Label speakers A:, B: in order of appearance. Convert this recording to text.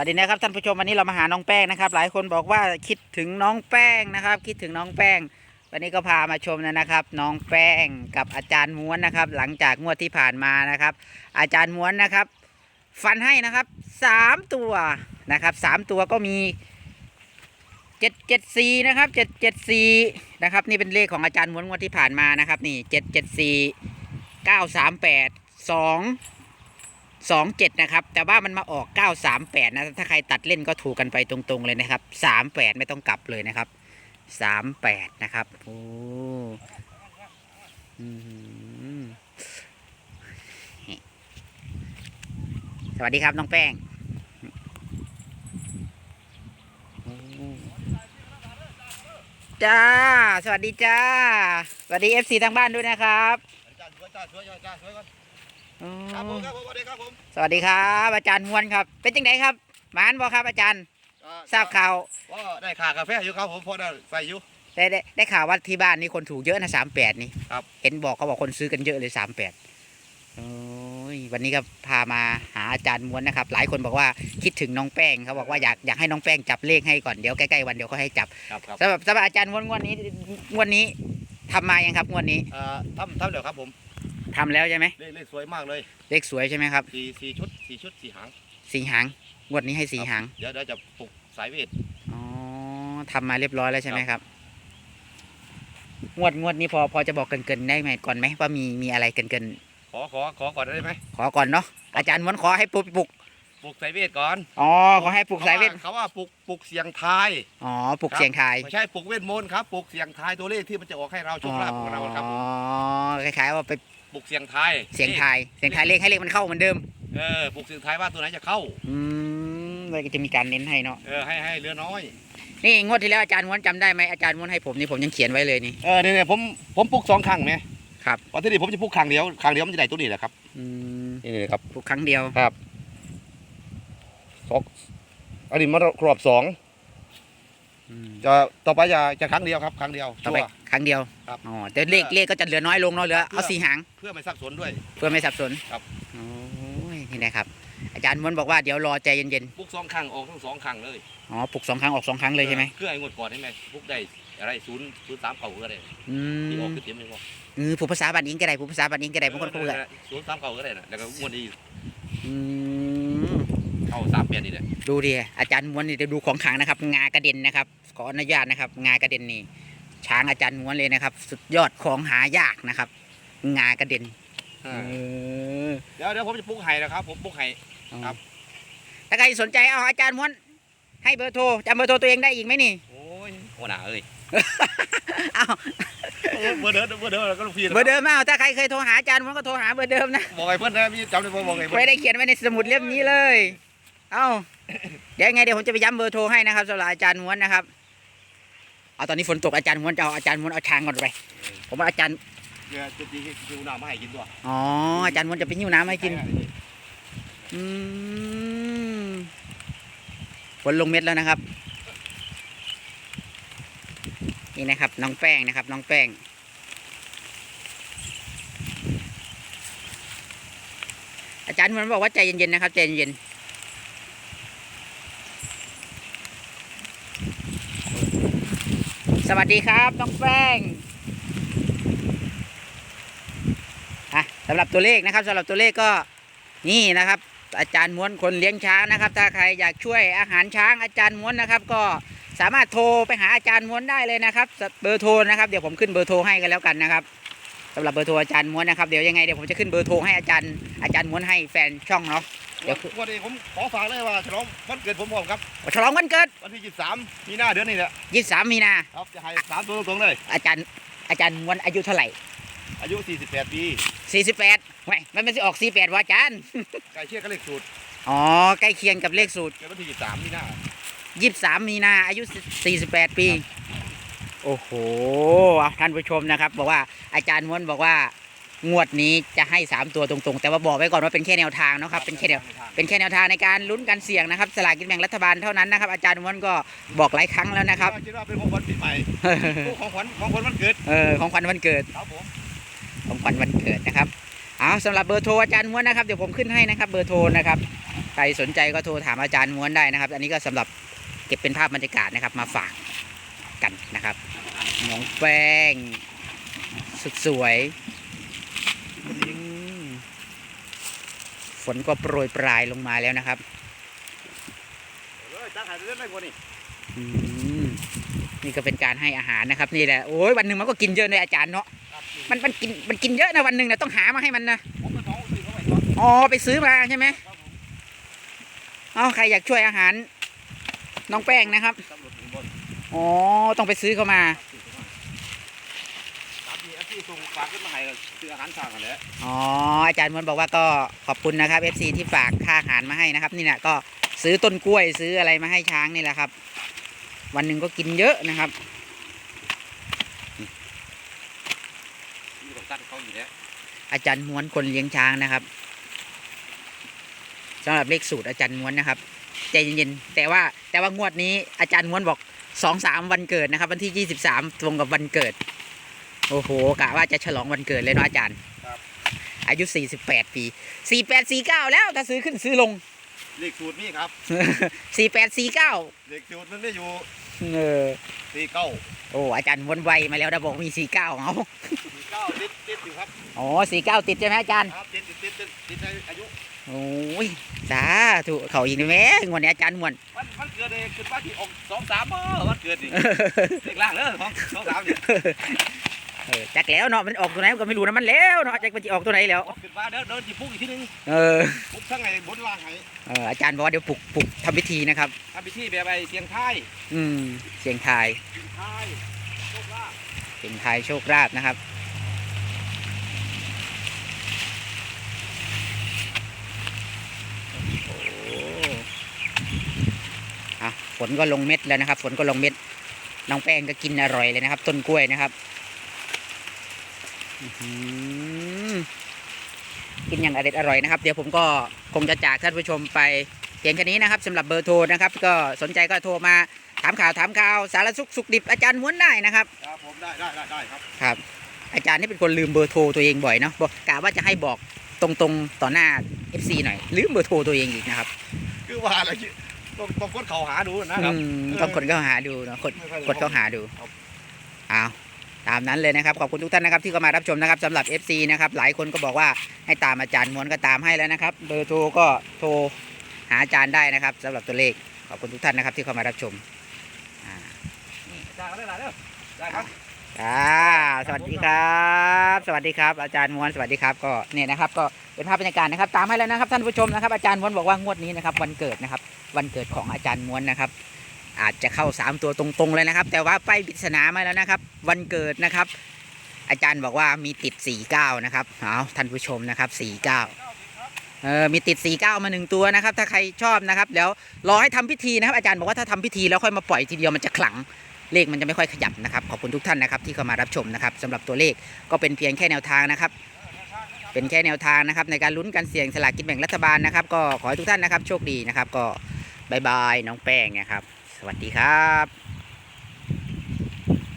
A: วัสดีนะครับท่านผู้ชมวันนี้เรามาหาน้องแป้งนะครับ หลายคนบอกว่าคิดถึงน้องแป้งนะครับ คิดถึงน้องแป้ง วันนี้ก็พามาชมนะครับ น้องแป้งกับอาจารย์ม้วนนะครับ หลังจากงวดที่ผ่านมานะครับ อาจารย์ม้วนนะครับ ฟันให้นะครับสามตัวนะครับสามตัวก็มีเจ็ดเจ็ดสี่นะครับเจ็ดเจ็ดสี่นะครับ นี่เป็นเลขของอาจารย์ม้วนงวดที่ผ่านมานะครับ นี่เจ็ดเจ็ดสี่เก้าสามแปดสอง สองเจ็ดนะครับ แต่ว่ามันมาออกเก้าสามแปดนะ ถ้าใครตัดเล่นก็ถูกกันไปตรงๆเลยนะครับสามแปดไม่ต้องกลับเลยนะครับสามแปดนะครับโอ้สวัสดีครับน้องแป้งจ้า สวัสดีจ้า สวัสดีเอฟซีทางบ้านด้วยนะครับ
B: ครับผมครับผมสวัสดีครับผม
A: สวัสดีครับ อาจารย์ฮวนครับ เป็นจังไดครับหมานบอครับอาจารย์
B: อ่
A: ทราบข่าว
B: ว่าได้ค่ากาแฟอยู่ครับผมพอได้ใส่อยู่
A: ได้ได้ได้ข่าวว่าที่บ้านนี่คนถูกเยอะนะสามแปดนี่
B: ครับ
A: เห็นบอกเขาบอกคนซื้อกันเยอะเลยสามแปดโอ้ยวันนี้ก็พามาหาอาจารย์ม้วนนะครับ หลายคนบอกว่าคิดถึงน้องแป้งเขาบอกว่าอยากอยากให้น้องแป้งจับเลขให้ก่อนเดี๋ยวใกล้ๆวันเดี๋ยวเขาให้จับ
B: ครับครับ
A: สำหรับสำหรับอาจารย์ม้วนงวดนี้งวดนี้ทำมายังครับงวดนี้
B: อ่าทำทำเดี๋ยวครับผม
A: ทำแล้วใช่ไหม
B: เลขเลขสวยมากเลย
A: เลขสวยใช่ไหมครับ
B: สี่สี่ชุดสี่ชุดสี่หาง
A: สีหางงวดนี้ให้สีหาง
B: เดี๋ยวเดี๋ยวจะปลุกสายเวท
A: อ๋อทำมาเรียบร้อยแล้วใช่ไหมครับงวดงวดนี้พอพอจะบอกเกินๆได้ไหมก่อนไหมว่ามีมีอะไรเกิน
B: ขอขอขอก่อนได้ไหม
A: ๆขอก่อนเนาะอาจารย์ม้วนขอให้ปลุกปลุก
B: ปลุกสายเวทก่อน
A: อ๋อขอให้ปลุกสายเวท
B: เขาว่าปลุกปลุกเสียงทาย
A: อ๋อปลุกเสียงทาย
B: ไม่ใช่ปลุกเวทมนต์ครับปลุกเสียงทายตัวเลขที่มันจะออกให้เราโชคลาภของเราครับ
A: อ๋อคล้ายๆว่าไป
B: ปลุกเสียงทาย
A: เสียงทายเสียงทายเลขให้เลขมันเข้าเหมือนเดิม
B: เออปลุกเสียงทายว่าตัวไหนจะเข้า
A: อืมเลยก็จะมีการเน้นให้เนาะ
B: เออให้ให้เหลือน้อย
A: นี่งวดที่แล้วอาจารย์ม้วนจำได้ไหมอาจารย์ม้วนให้ผมนี่ผมยังเขียนไว้เลยนี่
B: เออเนี่ยเนี่ยผมผมปลุกสองครั้งไหม
A: ครับ
B: วันที่นี่ผมจะปลุกครั้งเดียวครั้งเดียวมันจะได้ตัวนี้แหละครับ
A: อืม
B: นี่นี่ครับ
A: ปลุกครั้งเดียว
B: สองอันนี้มันครอบสอง
A: อืม
B: จะต่อไปจะจะครั้งเดียวครับ ครั้งเดียว
A: ต่อไป
B: ชัวร์
A: ครั้งเดียว
B: ครับ
A: อ๋อแต่เลขเลขก็จะเหลือน้อยลงเนาะเหลือเอาสี่หาง
B: เพื่อไม่สับสนด้วย
A: เพื่อไม่สับสน
B: ครับ
A: โอ้ยนี่นะครับ อาจารย์ม้วนบอกว่าเดี๋ยวรอใจเย็น
B: ปลุกสองครั้งออกทั้งสองครั้งเลย
A: ๆ อ๋อปลุกสองครั้งออกสองครั้งเลยใช่ไหม
B: เพื่อไอ้งวดก่อนได้ไหมปลุกได้อะไรศูนย์ศูนย์สามเก่าก็ได้
A: อื
B: ที่ออก
A: ม
B: คือเต็มไม่พอ
A: เออผู้ภาษาบัตรอิงก็ได้ผู้ภาษาบัตรอิงก็ได้บางคนพูดอะ
B: ศูนย์สามเก่าก็ได้นะแล้วก็งวดนี้
A: อืม
B: เข้าสามเปลี่ยนนี่แหละ
A: ดูดิอาจารย์ม้วนนี่เดี๋ยวดูของขลังนะครับ งากระเด็นนะครับ ขออนุญาตนะครับ งากระเด็นนี่ช้างอาจารย์ม้วนเลยนะครับ สุดยอดของหายากนะครับ งากระเด็น
B: เอ
A: เอ
B: อ
A: อ
B: เดี๋ยวเดี๋ยวผมจะปลุกไห้นะครับ ผมปลุกไห้ครับ
A: ถ้าใครสนใจเอาอาจารย์ม้วน ให้เบอร์โทรจำเบอร์โทรตัวเองได้อีกไหมนี่
B: โอ้ยโอ้หนาเอ้ย
A: เอา
B: เบอร์เดิมเบอร์เดิมก็ลูกพี่นะ
A: เบอร์เดิมเอาถ้าใครเคยโทรหาอาจารย์ม้วนก็โทรหาเบอร์เดิมนะ
B: บอกไอ้เพื่อนนะพี่จำได้บ่บอกไอ้เพื่
A: ไม่
B: อน
A: ได้เขียนไว้ในสมุดเล่มนี้เลย เอาเดี๋ยวยังไงเดี๋ยวผมจะไปย้ำเบอร์โทรให้นะครับสำหรับอาจารย์ม้วนนะครับ เอาตอนนี้ฝนตกอาจารย์ม้วนจะเอาอาจารย์ม้วนเอาช้างก่อนไป ผมว่าอาจารย์
B: เดี๋ยวจะดีคิวหน้ามาให้กินตัว
A: อ๋ออาจารย์ม้วนจะไปหิ้วน้ำให้กินอืมฝนลงเม็ดแล้วนะครับ นี่นะครับ น้องแป้งนะครับ น้องแป้งอาจารย์มันบอกว่าใจเย็นๆนะครับใจเย็นๆ สวัสดีครับ น้องแป้งอะสำหรับตัวเลขนะครับสำหรับตัวเลขก็นี่นะครับ อาจารย์ม้วนคนเลี้ยงช้างนะครับ ถ้าใครอยากช่วยอาหารช้างอาจารย์ม้วนนะครับ ก็สามารถโทรไปหาอาจารย์ม้วนได้เลยนะครับ เบอร์โทรนะครับเดี๋ยวผมขึ้นเบอร์โทรให้กันแล้วกันนะครับสำหรับเบอร์โทรอาจารย์ม้วนนะครับเดี๋ยวยังไงเดี๋ยวผมจะขึ้นเบอร์โทรให้อาจารย์อาจารย์ม้วนให้แฟนช่องเนาะ เดี๋ยว
B: วันนี้ผมขอฝากเลยว่าฉลองวันเกิดผมพร้อมครับ
A: ฉลองวันเกิด
B: วันที่ 23 มีหน้าเดือนนี้แหละ
A: 23 มีนา
B: ครับจะให้สามตัวตรงๆเลย
A: อาจารย์อาจารย์ม้วนอายุเท่าไหร่
B: อายุ 48 ปี
A: 48ไม่มันไม่ใช่ออก 48วะอาจารย์
B: ใกล้เคียงกับเลขสูตร
A: อ๋อใกล้เคียงกับเลขสูตร
B: เกิดวันที่ 23 มีหน้า
A: 23 มีนาอายุ 48 ปี โอ้โหอะท่านผู้ชมนะครับ บอกว่าอาจารย์ม้วนบอกว่า งวดนี้จะให้ 3 ตัวตรงๆ แต่ว่าบอกไว้ก่อนว่าเป็นแค่แนวทางเนาะครับเป็นแค่แนวเป็นแค่แนวทางในการลุ้นการเสี่ยงนะครับสลากกินแบ่งรัฐบาลเท่านั้นนะครับอาจารย์ม้วนก็บอกหลายครั้งแล้วนะครับ
B: คิดว่าเป็นของขวัญปีใหม่ของขวัญของขวัญวันเกิด
A: เออของขวัญวันเกิด
B: ครับผม
A: ของขวัญวันเกิดนะครับเอาสำหรับเบอร์โทรอาจารย์ม้วนนะครับเดี๋ยวผมขึ้นให้นะครับเบอร์โทรนะครับรสนใจก็โทรถามอาจารย์ม้วนได้นะครับ อันนี้ก็สำหรับเก็บเป็นภาพบรรยากาศนะครับมาฝากกันนะครับน้องแป้งสุดสวยอืมฝ นก็โปรยปลายลงมาแล้วนะครับ
B: เฮ้ยจ้างหายเรื่องอะไรคนนี้
A: อืมนี่ก็เป็นการให้อาหารนะครับ นี่แหละโอ้ยวันหนึ่งมันก็กินเยอะเลยอาจารย์เนาะมันมันกินมันกินเยอะนะวันหนึ่งนะต้องหามาให้มันนะ
B: ผมก็ต้องซื้อเข้าไปก่อน
A: อ๋อไปซื้อมาใช่ไหม
B: ครับผม
A: อ๋อใครอยากช่วยอาหาร น้องแป้งนะครับ
B: ตำรวจถึงบน
A: อ๋อต้องไปซื้อเข้ามา
B: สาม ทีอาที่ส่งฝากขึ้นมาให้ซื้ออาหารสั่งกันแหละ
A: อ๋ออาจารย์มนบอกว่าก็ขอบคุณนะครับ FC ที่ฝากค่าอาหารมาให้นะครับ นี่แหละก็ซื้อต้นกล้วยซื้ออะไรมาให้ช้างนี่แหละครับ วันหนึ่งก็กินเยอะนะครับ
B: มีของตั้งเขาอยู่แล้ว
A: อาจารย์ม้วนคนเลี้ยงช้างนะครับสำหรับเลขสูตรอาจารย์ม้วนนะครับใจเย็นๆแต่ว่าแต่ว่างวดนี้อาจารย์ม้วนบอกสองสามวันเกิดนะครับ วันที่ยี่สิบสามตรงกับวันเกิด โอ้โหกะว่าจะฉลองวันเกิดเลยเนาะอาจารย์อายุสี่สิบแปดปีสี่แปดสี่เก้าแล้วถ้าซื้อขึ้นซื้อลง
B: เลขสูตรนี่ครับ
A: สี่แปดสี่เก้า
B: เลขสูตรมันไม่อยู่
A: เออ
B: สี่เก้า
A: โอ้อาจารย์ม้วนไวมาแล้วนะบอกมีสี่เก้าเอา
B: สี่เก้าติดติดอยู่ครับ
A: อ๋อสี่เก้าติดใช่ไหมอาจารย์
B: ครับติดติดติดติดติดในอายุ
A: โอ้ยสาธุเขาอีกแล้วแม่งวันนี้อาจารย์ม้วน
B: วันวันเกิดเลยคือว่าที่ออกสองสามเออวันเกิดนี่เลขล่างเลยของสองสามเนี่ย
A: เออจักแล้วเนาะมันออกตัวไหนก็ไม่รู้นะมันแล้วเนาะจักมันจะออกตัวไหนแล้ว
B: ขึ้นมาเดินเดินจีปุ๊กอีกทีนึง
A: เออ
B: ปุ๊กทั้งไงบนล่างไง
A: เอออาจารย์บอกว่าเดี๋ยวปลุกปลุกทำพิธีนะครับ
B: ทำพิธีแบบไปเสียงไทาย
A: อืมเสียงทาย
B: เสียงไทายโชคลาภ
A: เสียงทายโชคลาภนะครับโอ้อะฝนก็ลงเม็ดแล้วนะครับ ฝนก็ลงเม็ดน้องแป้งก็กินอร่อยเลยนะครับ ต้นกล้วยนะครับอื้อหือ กินอย่างอร่อยอร่อยนะครับ เดี๋ยวผมก็คงจะจากท่านผู้ชมไปเพียงแค่นี้นะครับสำหรับเบอร์โทรนะครับ ก็สนใจก็โทรมาถามข่าวถามข่าวสารสุขสุขดิบอาจารย์ม้วนได้นะครับ
B: ครับผมได้ได้ได้ได้ครับ
A: ครับ อาจารย์นี่เป็นคนลืมเบอร์โทรตัวเองบ่อยเนาะบอกกะว่าจะให้บอกตรงๆต่อหน้า FC หน่อยลืมเบอร์โทรตัวเองอีกนะครับ
B: คือว่าอะไรที่ต้องต้องกดเข่าหาดูนะครับ
A: อืมต้องกดเข้าหาดูเนาะกด
B: ไม่ค่อย
A: กดเข้าหาดู
B: ครับ
A: เอา ตามนั้นเลยนะครับขอบคุณทุกท่านนะครับที่เข้ามารับชมนะครับสำหรับ FC นะครับหลายคนก็บอกว่าให้ตามอาจารย์ม้วนก็ตามให้แล้วนะครับเบอร์โทรก็โทรหาอาจารย์ได้นะครับสำหรับตัวเลขขอบคุณทุกท่านนะครับที่เข้ามารับชมอ่า
B: ได้ได้ได้ได้ครับ
A: อ่าสวัสดีครับ สวัสดีครับ อาจารย์ม้วนสวัสดีครับก็เนี่ยนะครับ ก็เป็นภาพบรรยากาศนะครับตามให้แล้วนะครับท่านผู้ชมนะครับอาจารย์ม้วนบอกว่างวดนี้นะครับวันเกิดนะครับ วันเกิดของอาจารย์ม้วนนะครับ อาจจะเข้าสามตัวตรงๆเลยนะครับ แต่ว่าไปปริศนามาแล้วนะครับ วันเกิดนะครับ อาจารย์บอกว่ามีติด 49 นะครับเอาท่านผู้ชมนะครับ 49 เออมีติด 49 มาหนึ่งตัวนะครับ ถ้าใครชอบนะครับเดี๋ยวรอให้ทำพิธีนะครับ อาจารย์บอกว่าถ้าทำพิธีแล้วค่อยมาปล่อยทีเดียวมันจะขลังเลขมันจะไม่ค่อยขยับนะครับ ขอบคุณทุกท่านนะครับที่เข้ามารับชมนะครับสำหรับตัวเลขก็เป็นเพียงแค่แนวทางนะครับ เป็นแค่แนวทางนะครับ ในการลุ้นการเสี่ยงสลากกินแบ่งรัฐบาลนะครับ ก็ขอให้ทุกท่านนะครับ โชคดีนะครับ ก็บายบายน้องแป้งนะครับ สวัสดีครับ